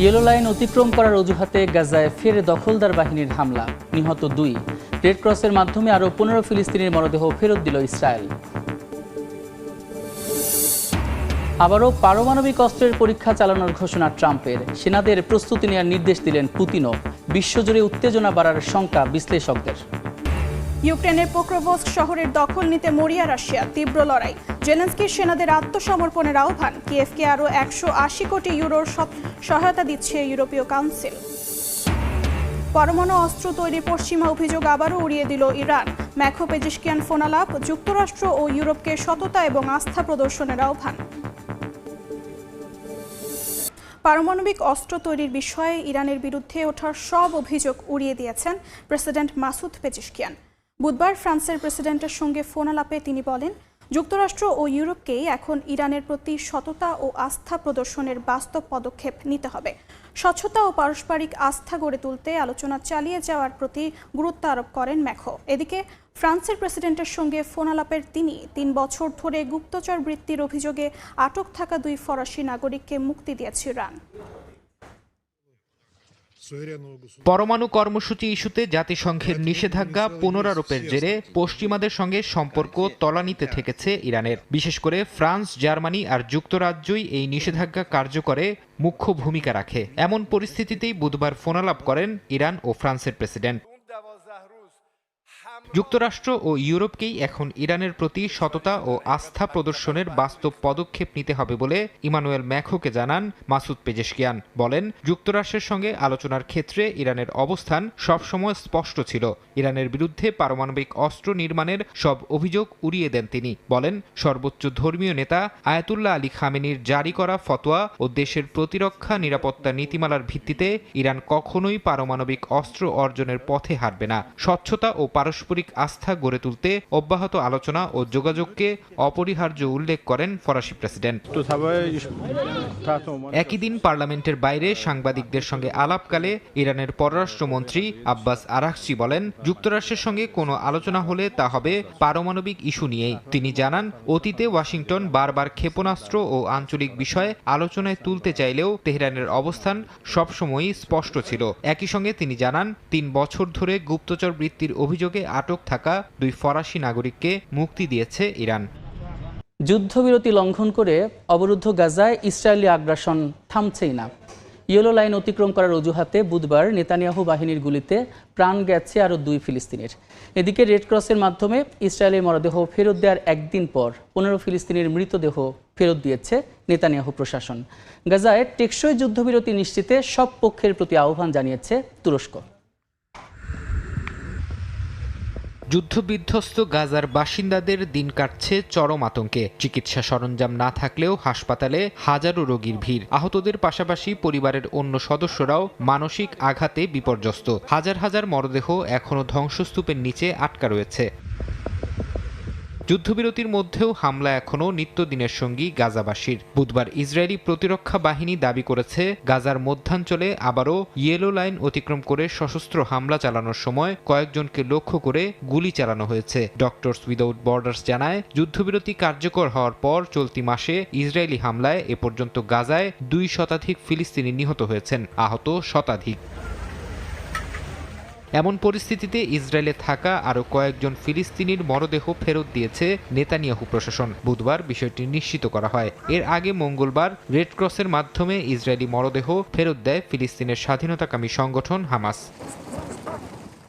Yellow line অতিক্রম করার অজুহাতে গাজায় ফের দখলদার বাহিনীর হামলা, নিহত দুই। রেড ক্রসের মাধ্যমে আরও পনেরো ফিলিস্তিনির মরদেহ ফেরত দিল ইসরায়েল। আবারও পারমাণবিক অস্ত্রের পরীক্ষা চালানোর ঘোষণা ট্রাম্পের। সেনাদের প্রস্তুতি নেওয়ার নির্দেশ দিলেন পুতিনও। বিশ্বজুড়ে উত্তেজনা বাড়ার শঙ্কা বিশ্লেষকদের। ইউক্রেনের পোক্রোভস্ক শহরের দখল নিতে মরিয়া রাশিয়া তীব্র লড়াই। জেলেন্সকির সেনাদের আত্মসমর্পণের আহ্বান। কিয়েভকে আরও একশো আশি কোটি ইউরোর সহায়তা দিচ্ছে ইউরোপীয় কাউন্সিল। পরমাণু অস্ত্র তৈরি পশ্চিমা অভিযোগ আবারও উড়িয়ে দিল ইরান। ম্যাখো পেজিশকিয়ান ফোনালাপ, যুক্তরাষ্ট্র ও ইউরোপকে সততা এবং আস্থা প্রদর্শনের আহ্বান। পারমাণবিক অস্ত্র তৈরির বিষয়ে ইরানের বিরুদ্ধে ওঠার সব অভিযোগ উড়িয়ে দিয়েছেন প্রেসিডেন্ট মাসুদ পেজিশকিয়ান বুধবার ফ্রান্সের প্রেসিডেন্টের সঙ্গে ফোন আলাপে তিনি বলেন, যুক্তরাষ্ট্র ও ইউরোপকেই এখন ইরানের প্রতি সততা ও আস্থা প্রদর্শনের বাস্তব পদক্ষেপ নিতে হবে। স্বচ্ছতা ও পারস্পরিক আস্থা গড়ে তুলতে আলোচনা চালিয়ে যাওয়ার প্রতি গুরুত্ব আরোপ করেন ম্যাখো। এদিকে, ফ্রান্সের প্রেসিডেন্টের সঙ্গে ফোন আলাপের তিনি তিন বছর ধরে গুপ্তচর বৃত্তির অভিযোগে আটক থাকা দুই ফরাসি নাগরিককে মুক্তি দিয়েছে ইরান। পরমাণু কর্মসূচি ইস্যুতে জাতিসংঘের নিষেধাজ্ঞা পুনরারোপের জেরে পশ্চিমাদের সঙ্গে সম্পর্ক তলানিতে থেকেছে ইরানের। বিশেষ করে ফ্রান্স জার্মানি আর যুক্তরাজ্যই এই নিষেধাজ্ঞা কার্যকরে মুখ্য ভূমিকা রাখে। এমন পরিস্থিতিতেই বুধবার ফোনালাপ করেন ইরান ও ফ্রান্সের প্রেসিডেন্ট। যুক্তরাষ্ট্র ও ইউরোপকেই এখন ইরানের প্রতি সততা ও আস্থা প্রদর্শনের বাস্তব পদক্ষেপ নিতে হবে বলে ইমানুয়েল ম্যাখোকে জানান মাসুদ পেজেশকিয়ান। বলেন, যুক্তরাষ্ট্রের সঙ্গে আলোচনার ক্ষেত্রে ইরানের অবস্থান সবসময় স্পষ্ট ছিল। ইরানের বিরুদ্ধে পারমাণবিক অস্ত্র নির্মাণের সব অভিযোগ উড়িয়ে দেন তিনি। বলেন, সর্বোচ্চ ধর্মীয় নেতা আয়াতুল্লাহ আলী খামেনির জারি করা ফতোয়া ও দেশের প্রতিরক্ষা নিরাপত্তা নীতিমালার ভিত্তিতে ইরান কখনোই পারমাণবিক অস্ত্র অর্জনের পথে হারবে না। স্বচ্ছতা ও পারস্পরিক আস্থা গড়ে তুলতে অব্যাহত আলোচনা ও যোগাযোগকে অপরিহার্য উল্লেখ করেন ফরাসি প্রেসিডেন্ট। একই দিন পার্লামেন্টের বাইরে সাংবাদিকদের সঙ্গে আলাপকালে ইরানের পররাষ্ট্রমন্ত্রী আব্বাস আরাকচি বলেন, যুক্তরাষ্ট্রের সঙ্গে কোনো আলোচনা হলে তা হবে পারমাণবিক ইস্যু নিয়েই। তিনি জানান, অতীতে ওয়াশিংটন বারবার ক্ষেপণাস্ত্র ও আঞ্চলিক বিষয়ে আলোচনায় তুলতে চাইলেও তেহরানের অবস্থান সবসময়ই স্পষ্ট ছিল। একই সঙ্গে তিনি জানান, তিন বছর ধরে গুপ্তচর বৃত্তির অভিযোগে আটক থাকা দুই ফরাসি নাগরিককে মুক্তি দিয়েছে ইরান। যুদ্ধবিরতি লঙ্ঘন করে অবরুদ্ধ গাজায় ইসরায়েলি আগ্রাসন থামছেই না। ইয়েলো লাইন অতিক্রম করার অজুহাতে বুধবার নেতানিয়াহু বাহিনীর গুলিতে প্রাণ গেছে আরও দুই ফিলিস্তিনের। এদিকে রেড ক্রসের মাধ্যমে ইসরায়েলের মরদেহ ফেরত দেওয়ার একদিন পর পনেরো ফিলিস্তিনের মৃতদেহ ফেরত দিয়েছে নেতানিয়াহু প্রশাসন। গাজায় টেকসই যুদ্ধবিরতি নিশ্চিতে সব পক্ষের প্রতি আহ্বান জানিয়েছে তুরস্ক। যুদ্ধবিধ্বস্ত গাজার বাসিন্দাদের দিন কাটছে চরম আতঙ্কে। চিকিৎসা সরঞ্জাম না থাকলেও হাসপাতালে হাজারো রোগীর ভিড়। আহতদের পাশাপাশি পরিবারের অন্য সদস্যরাও মানসিক আঘাতে বিপর্যস্ত। হাজার হাজার মরদেহ এখনও ধ্বংসস্তূপের নিচে আটকা রয়েছে। যুদ্ধবিরতির মধ্যেও হামলা এখনও নিত্যদিনের সঙ্গী গাজাবাসীর। বুধবার ইসরায়েলি প্রতিরক্ষা বাহিনী দাবি করেছে, গাজার মধ্যাঞ্চলে আবারও ইয়েলো লাইন অতিক্রম করে সশস্ত্র হামলা চালানোর সময় কয়েকজনকে লক্ষ্য করে গুলি চালানো হয়েছে। ডক্টরস উইদাউট বর্ডার্স জানায়, যুদ্ধবিরতি কার্যকর হওয়ার পর চলতি মাসে ইসরায়েলি হামলায় এ পর্যন্ত গাজায় দুই শতাধিক ফিলিস্তিনি নিহত হয়েছেন, আহত শতাধিক। এমন পরিস্থিতিতে ইসরায়েলে থাকা আরও কয়েকজন ফিলিস্তিনির মরদেহ ফেরত দিয়েছে নেতানিয়াহু প্রশাসন। বুধবার বিষয়টি নিশ্চিত করা হয়। এর আগে মঙ্গলবার রেডক্রসের মাধ্যমে ইসরায়েলি মরদেহ ফেরত দেয় ফিলিস্তিনের স্বাধীনতাকামী সংগঠন হামাস।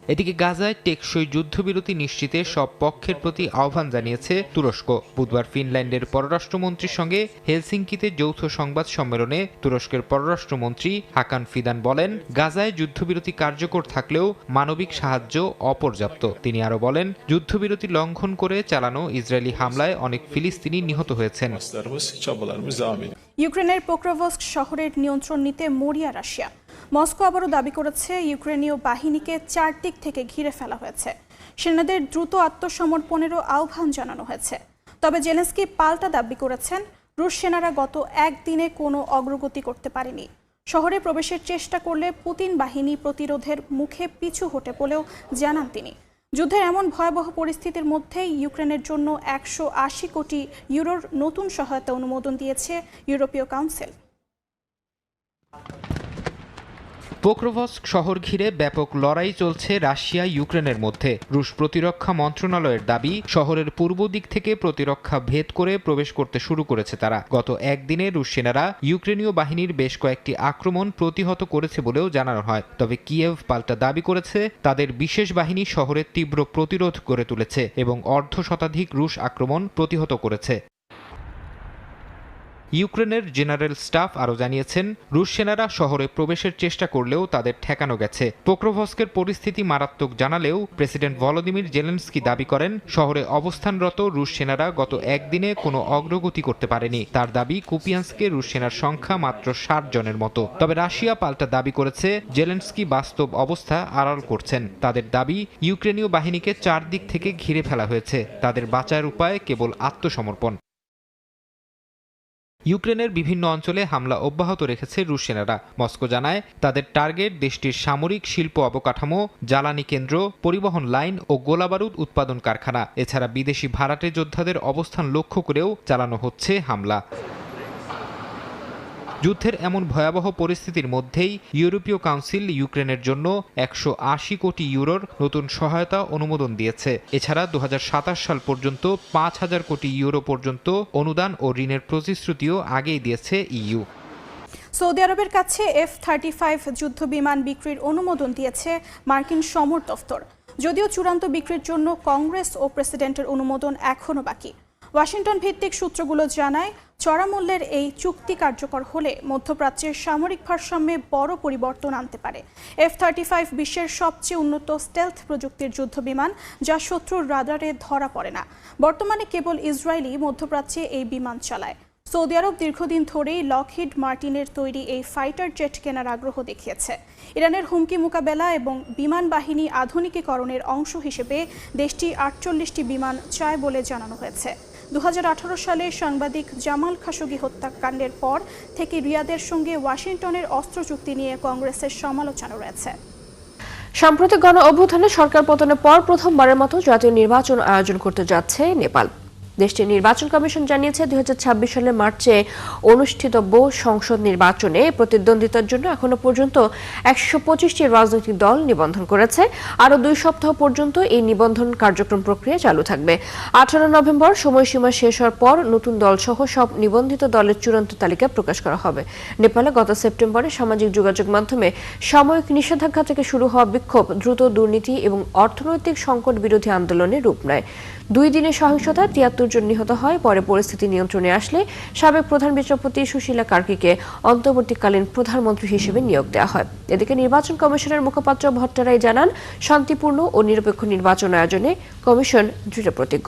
এদিকে গাজায় টেকসই যুদ্ধবিরতি নিশ্চিতে সব পক্ষের প্রতি আহ্বান জানিয়েছে তুরস্ক। বুধবার ফিনল্যান্ডের পররাষ্ট্রমন্ত্রীর সঙ্গে হেলসিঙ্কিতে যৌথ সংবাদ সম্মেলনে তুরস্কের পররাষ্ট্রমন্ত্রী হাকান ফিদান বলেন গাজায় যুদ্ধবিরতি কার্যকর থাকলেও মানবিক সাহায্য অপর্যাপ্ত। তিনি আরও বলেন যুদ্ধবিরতি লঙ্ঘন করে চালানো ইসরায়েলি হামলায় অনেক ফিলিস্তিনি নিহত হয়েছেন. ইউক্রেনের পোক্রোভস্ক শহরের নিয়ন্ত্রণ নিতে মরিয়া রাশিয়া। মস্কো আবারও দাবি করেছে, ইউক্রেনীয় বাহিনীকে চারদিক থেকে ঘিরে ফেলা হয়েছে। সেনাদের দ্রুত আত্মসমর্পণেরও আহ্বান জানানো হয়েছে। তবে জেলেন্সকি পাল্টা দাবি করেছেন, রুশ সেনারা গত একদিনে কোনো অগ্রগতি করতে পারেনি। শহরে প্রবেশের চেষ্টা করলে পুতিন বাহিনী প্রতিরোধের মুখে পিছু হটে বলেও জানান তিনি। যুদ্ধের এমন ভয়াবহ পরিস্থিতির মধ্যেই ইউক্রেনের জন্য একশো আশি কোটি ইউরোর নতুন সহায়তা অনুমোদন দিয়েছে ইউরোপীয় কাউন্সিল। পোক্রোভস্ক শহর ঘিরে ব্যাপক লড়াই চলছে রাশিয়া, ইউক্রেনের মধ্যে। রুশ প্রতিরক্ষা মন্ত্রণালয়ের দাবি, শহরের পূর্ব দিক থেকে প্রতিরক্ষা ভেদ করে প্রবেশ করতে শুরু করেছে তারা। গত একদিনে রুশ সেনারা ইউক্রেনীয় বাহিনীর বেশ কয়েকটি আক্রমণ প্রতিহত করেছে বলেও জানানো হয়। তবে কিয়েভ পাল্টা দাবি করেছে, তাদের বিশেষ বাহিনী শহরের তীব্র প্রতিরোধ গড়ে তুলেছে এবং অর্ধ শতাধিক রুশ আক্রমণ প্রতিহত করেছে। ইউক্রেনের জেনারেল স্টাফ আরও জানিয়েছেন, রুশ সেনারা শহরে প্রবেশের চেষ্টা করলেও তাদের ঠেকানো গেছে। পোক্রোভস্কের পরিস্থিতি মারাত্মক জানালেও প্রেসিডেন্ট ভলোদিমির জেলেন্সকি দাবি করেন, শহরে অবস্থানরত রুশ সেনারা গত একদিনে কোনো অগ্রগতি করতে পারেনি। তার দাবি, কুপিয়ান্সকে রুশ সেনার সংখ্যা মাত্র ষাট জনের মতো। তবে রাশিয়া পাল্টা দাবি করেছে, জেলেন্সকি বাস্তব অবস্থা আড়াল করছেন। তাদের দাবি, ইউক্রেনীয় বাহিনীকে চারদিক থেকে ঘিরে ফেলা হয়েছে। তাদের বাঁচার উপায় কেবল আত্মসমর্পণ। ইউক্রেনের বিভিন্ন অঞ্চলে হামলা অব্যাহত রেখেছে রুশ সেনারা। মস্কো জানায়, তাদের টার্গেট দেশটির সামরিক শিল্প অবকাঠামো, জ্বালানি কেন্দ্র, পরিবহন লাইন ও গোলাবারুদ উৎপাদন কারখানা। এছাড়া বিদেশি ভাড়াটে যোদ্ধাদের অবস্থান লক্ষ্য করেও চালানো হচ্ছে হামলা। যুদ্ধের এমন ভয়াবহ পরিস্থিতির মধ্যেই ইউরোপীয় কাউন্সিল ইউক্রেনের জন্য একশো আশি কোটি ইউরোর নতুন সহায়তা অনুমোদন দিয়েছে। এছাড়া দু হাজার সাতাশ সাল পর্যন্ত পাঁচ হাজার কোটি ইউরো পর্যন্ত অনুদান ও ঋণের প্রতিশ্রুতিও আগেই দিয়েছে ইইউ। সৌদি আরবের কাছে এফ থার্টি ফাইভ যুদ্ধ বিমান বিক্রির অনুমোদন দিয়েছে মার্কিন সমর দফতর যদিও চূড়ান্ত বিক্রির জন্য কংগ্রেস ও প্রেসিডেন্টের অনুমোদন এখনও বাকি। ওয়াশিংটন ভিত্তিক সূত্রগুলো জানায় চড়া মূল্যের এই চুক্তি কার্যকর হলে মধ্যপ্রাচ্যের সামরিক ভারসাম্যে বড় পরিবর্তন আনতে পারে। এফ থার্টি ফাইভ বিশ্বের সবচেয়ে উন্নত স্টেলথ প্রযুক্তির যুদ্ধ বিমান যা শত্রুর রাডারে ধরা পড়ে না। বর্তমানে কেবল ইসরায়েলি মধ্যপ্রাচ্যে এই বিমান চালায়। সৌদি আরব দীর্ঘদিন ধরেই লকহিড মার্টিনের তৈরি এই ফাইটার জেট কেনার আগ্রহ দেখিয়েছে। ইরানের হুমকি মোকাবেলা এবং বিমান বাহিনী আধুনিকীকরণের অংশ হিসেবে দেশটি আটচল্লিশটি বিমান চায় বলে জানানো হয়েছে। দু হাজার আঠারো সালে সাংবাদিক জামাল খাশোগি হত্যাকাণ্ডের পর থেকে রিয়াদের সঙ্গে ওয়াশিংটনের অস্ত্র চুক্তি নিয়ে কংগ্রেসের সমালোচনা রয়েছে। সাম্প্রতিক গণ অভ্যুত্থানে সরকার পতনের পর প্রথমবারের মতো জাতীয় নির্বাচন আয়োজন করতে যাচ্ছে নেপাল। দেশটির নির্বাচন কমিশন জানিয়েছে, দুই সালের মার্চে অনুষ্ঠিতব্য সংসদ নির্বাচনে প্রতিদ্বন্দ্বিতার জন্য এখনও পর্যন্ত একশো পঁচিশটি রাজনৈতিক দল নিবন্ধন করেছে। আরও দুই সপ্তাহ পর্যন্ত এই নিবন্ধন কার্যক্রম প্রক্রিয়া চালু থাকবে। আঠারো নভেম্বর সময়সীমা শেষ হওয়ার পর নতুন দলসহ সব নিবন্ধিত দলের চূড়ান্ত তালিকা প্রকাশ করা হবে। নেপালে গত সেপ্টেম্বরে সামাজিক যোগাযোগ মাধ্যমে সাময়িক নিষেধাজ্ঞা থেকে শুরু হওয়া বিক্ষোভ দ্রুত দুর্নীতি এবং অর্থনৈতিক সংকট বিরোধী আন্দোলনে রূপ নেয়। দুই দিনের সহিংসতা তিয়াত্তর জন নিহত হয়। পরে পরিস্থিতি নিয়ন্ত্রণে আসলে সাবেক প্রধান বিচারপতি সুশীলা কার্কিকে অন্তর্বর্তীকালীন প্রধানমন্ত্রী হিসেবে নিয়োগ দেওয়া হয়। এদিকে নির্বাচন কমিশনের মুখপাত্র ভট্টারাই জানান, শান্তিপূর্ণ ও নিরপেক্ষ নির্বাচন আয়োজনে কমিশন দৃঢ় প্রতিজ্ঞ